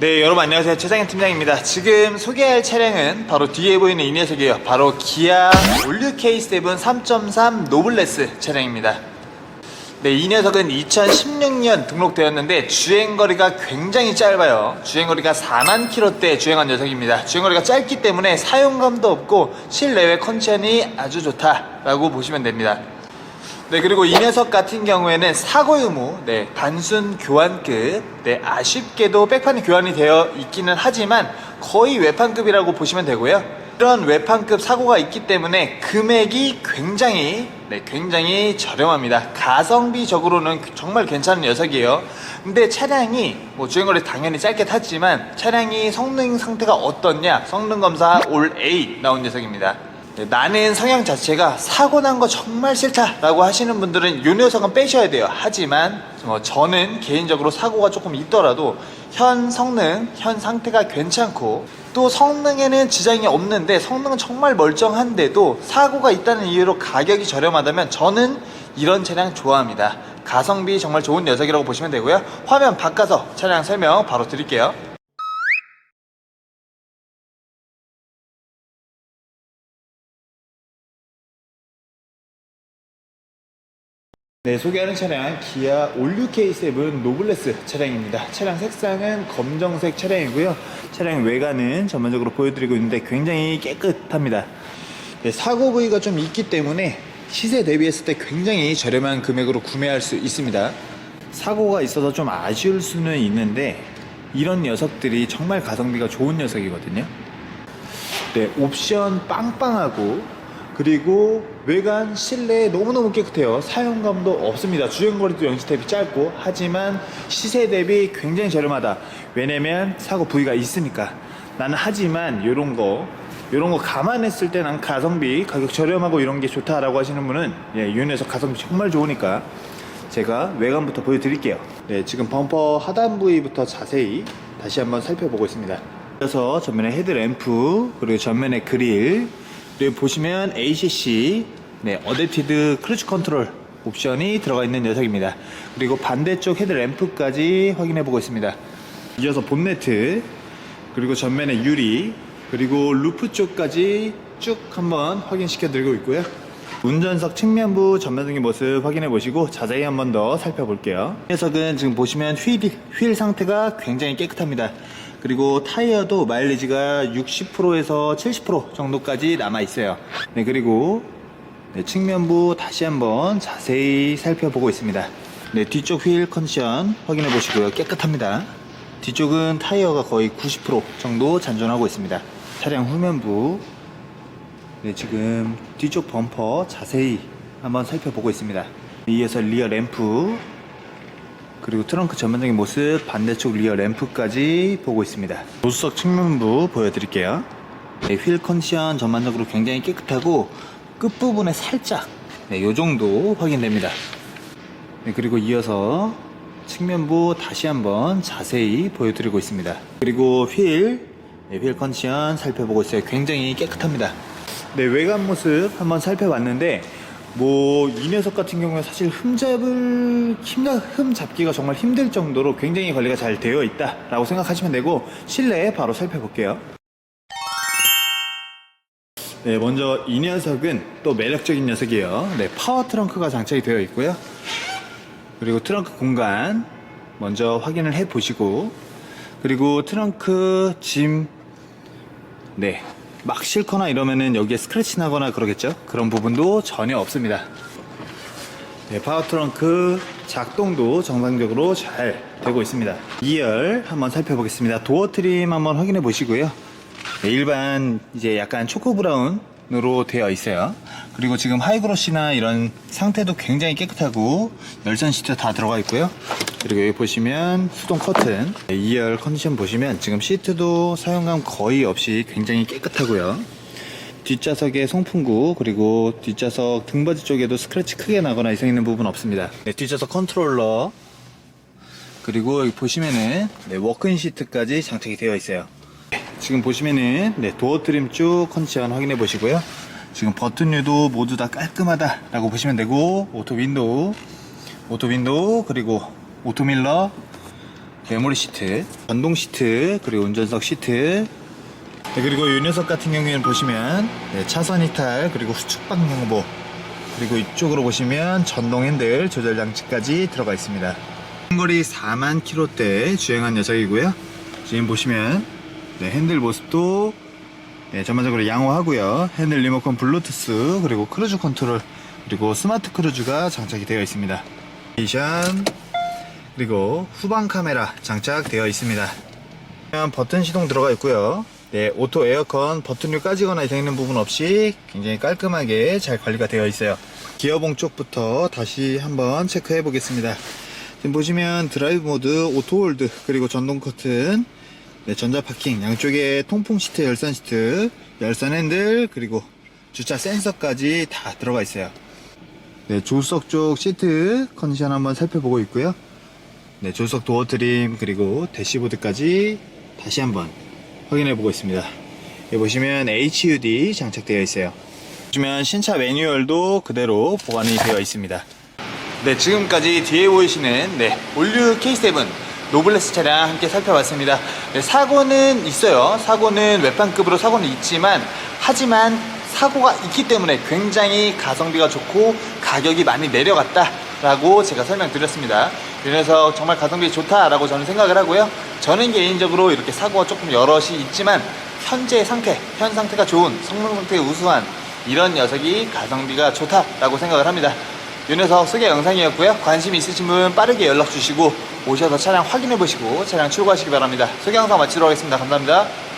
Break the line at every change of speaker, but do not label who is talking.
네, 여러분 안녕하세요. 최상현 팀장입니다. 지금 소개할 차량은 바로 뒤에 보이는 이 녀석이에요. 바로 기아 올류 K7 3.3 노블레스 차량입니다. 네, 이 녀석은 2016년 등록되었는데 주행거리가 굉장히 짧아요. 주행거리가 4만 킬로대 주행한 녀석입니다. 주행거리가 짧기 때문에 사용감도 없고 실내외 컨디션이 아주 좋다라고 보시면 됩니다. 네 그리고 이 녀석 같은 경우에는 사고 유무 네 단순 교환급 네 아쉽게도 백판이 교환이 되어 있기는 하지만 거의 외판급이라고 보시면 되고요. 이런 외판급 사고가 있기 때문에 금액이 굉장히 네 굉장히 저렴합니다. 가성비적으로는 정말 괜찮은 녀석이에요. 근데 차량이 뭐 주행거리 당연히 짧게 탔지만 차량이 성능 상태가 어떻냐? 성능 검사 올 A 나온 녀석입니다. 네, 나는 성향 자체가 사고 난 거 정말 싫다라고 하시는 분들은 이 녀석은 빼셔야 돼요. 하지만 뭐 저는 개인적으로 사고가 조금 있더라도 현 성능, 현 상태가 괜찮고 또 성능에는 지장이 없는데 성능은 정말 멀쩡한데도 사고가 있다는 이유로 가격이 저렴하다면 저는 이런 차량 좋아합니다. 가성비 정말 좋은 녀석이라고 보시면 되고요. 화면 바꿔서 차량 설명 바로 드릴게요. 네, 소개하는 차량 기아 올류 K7 노블레스 차량입니다. 차량 색상은 검정색 차량이고요. 차량 외관은 전반적으로 보여드리고 있는데 굉장히 깨끗합니다. 네, 사고 부위가 좀 있기 때문에 시세 대비했을 때 굉장히 저렴한 금액으로 구매할 수 있습니다. 사고가 있어서 좀 아쉬울 수는 있는데 이런 녀석들이 정말 가성비가 좋은 녀석이거든요. 네, 옵션 빵빵하고 그리고 외관 실내 너무너무 깨끗해요. 사용감도 없습니다. 주행거리도 대비 짧고 하지만 시세 대비 굉장히 저렴하다. 왜냐면 사고 부위가 있으니까. 나는 하지만 이런 거 이런 거 감안했을 때 난 가성비 가격 저렴하고 이런 게 좋다라고 하시는 분은 예, 유엔에서 가성비 정말 좋으니까 제가 외관부터 보여드릴게요. 네, 지금 범퍼 하단 부위부터 자세히 다시 한번 살펴보고 있습니다. 그래서 전면에 헤드램프 그리고 전면에 그릴 그리고 보시면 ACC 네, 어댑티드 크루즈 컨트롤 옵션이 들어가 있는 녀석입니다. 그리고 반대쪽 헤드 램프까지 확인해 보고 있습니다. 이어서 본네트 그리고 전면에 유리 그리고 루프 쪽까지 쭉 한번 확인시켜 드리고 있고요. 운전석 측면부 전면등의 모습 확인해 보시고 자세히 한번 더 살펴볼게요. 이 녀석은 지금 보시면 휠, 휠 상태가 굉장히 깨끗합니다. 그리고 타이어도 마일리지가 60%에서 70% 정도까지 남아 있어요. 네, 그리고 네, 측면부 다시 한번 자세히 살펴보고 있습니다. 네, 뒤쪽 휠 컨디션 확인해 보시고요. 깨끗합니다. 뒤쪽은 타이어가 거의 90% 정도 잔존하고 있습니다. 차량 후면부 네, 지금 뒤쪽 범퍼 자세히 한번 살펴보고 있습니다. 이어서 리어 램프 그리고 트렁크 전면적인 모습 반대쪽 리어 램프까지 보고 있습니다. 조수석 측면부 보여드릴게요. 네, 휠 컨디션 전반적으로 굉장히 깨끗하고 끝부분에 살짝 네, 요 정도 확인됩니다. 네, 그리고 이어서 측면부 다시 한번 자세히 보여드리고 있습니다. 그리고 휠, 네, 휠 컨디션 살펴보고 있어요. 굉장히 깨끗합니다. 네, 외관 모습 한번 살펴봤는데, 뭐, 이 녀석 같은 경우에 사실 흠잡을, 흠, 흠 잡기가 정말 힘들 정도로 굉장히 관리가 잘 되어 있다라고 생각하시면 되고, 실내에 바로 살펴볼게요. 네, 먼저 이 녀석은 또 매력적인 녀석이에요. 네, 파워 트렁크가 장착이 되어 있고요. 그리고 트렁크 공간 먼저 확인을 해 보시고, 그리고 트렁크 짐, 네, 막 싣거나 이러면은 여기에 스크래치 나거나 그러겠죠? 그런 부분도 전혀 없습니다. 네, 파워 트렁크 작동도 정상적으로 잘 되고 있습니다. 2열 한번 살펴보겠습니다. 도어 트림 한번 확인해 보시고요. 네, 일반 이제 약간 초코 브라운으로 되어 있어요. 그리고 지금 하이그로시나 이런 상태도 굉장히 깨끗하고 열선 시트 다 들어가 있고요. 그리고 여기 보시면 수동 커튼 2열 컨디션 보시면 지금 시트도 사용감 거의 없이 굉장히 깨끗하고요. 뒷좌석에 송풍구 그리고 뒷좌석 등받이 쪽에도 스크래치 크게 나거나 이상 있는 부분 없습니다. 네, 뒷좌석 컨트롤러 그리고 여기 보시면은 네, 워크인 시트까지 장착이 되어 있어요. 지금 보시면은 네, 도어 트림 쭉 컨디션 확인해 보시고요. 지금 버튼류도 모두 다 깔끔하다라고 보시면 되고 오토 윈도우, 오토 윈도우 그리고 오토 밀러 메모리 시트, 전동 시트, 그리고 운전석 시트. 네, 그리고 이 녀석 같은 경우에는 보시면 네, 차선 이탈, 그리고 후측 방향보, 그리고 이쪽으로 보시면 전동 핸들 조절 장치까지 들어가 있습니다. 거리 4만 킬로대 주행한 녀석이고요. 지금 보시면 네, 핸들 모습도 네, 전반적으로 양호하고요. 핸들 리모컨 블루투스 그리고 크루즈 컨트롤 그리고 스마트 크루즈가 장착이 되어 있습니다. 미션 그리고 후방 카메라 장착되어 있습니다. 버튼 시동 들어가 있고요. 네, 오토 에어컨 버튼류 까지거나 되어 있는 부분 없이 굉장히 깔끔하게 잘 관리가 되어 있어요. 기어봉 쪽부터 다시 한번 체크해 보겠습니다. 지금 보시면 드라이브 모드, 오토 홀드, 그리고 전동 커튼, 네, 전자 파킹, 양쪽에 통풍 시트, 열선 시트, 열선 핸들, 그리고 주차 센서까지 다 들어가 있어요. 네, 조수석 쪽 시트 컨디션 한번 살펴보고 있고요. 네, 조수석 도어 트림 그리고 대시보드까지 다시 한번 확인해 보고 있습니다. 여기 보시면 HUD 장착되어 있어요. 보시면 신차 매뉴얼도 그대로 보관이 되어 있습니다. 네, 지금까지 뒤에 보이시는 네, 올류 K7 노블레스 차량 함께 살펴봤습니다. 네, 사고는 있어요. 사고는 외판급으로 사고는 있지만 하지만 사고가 있기 때문에 굉장히 가성비가 좋고 가격이 많이 내려갔다 라고 제가 설명드렸습니다. 그래서 정말 가성비 좋다라고 저는 생각을 하고요. 저는 개인적으로 이렇게 사고가 조금 여럿이 있지만 현재 상태, 현 상태가 좋은 성능 상태가 우수한 이런 녀석이 가성비가 좋다라고 생각을 합니다. 이 녀석 소개 영상이었고요. 관심 있으신 분 빠르게 연락 주시고 오셔서 차량 확인해 보시고 차량 출고하시기 바랍니다. 소개 영상 마치도록 하겠습니다. 감사합니다.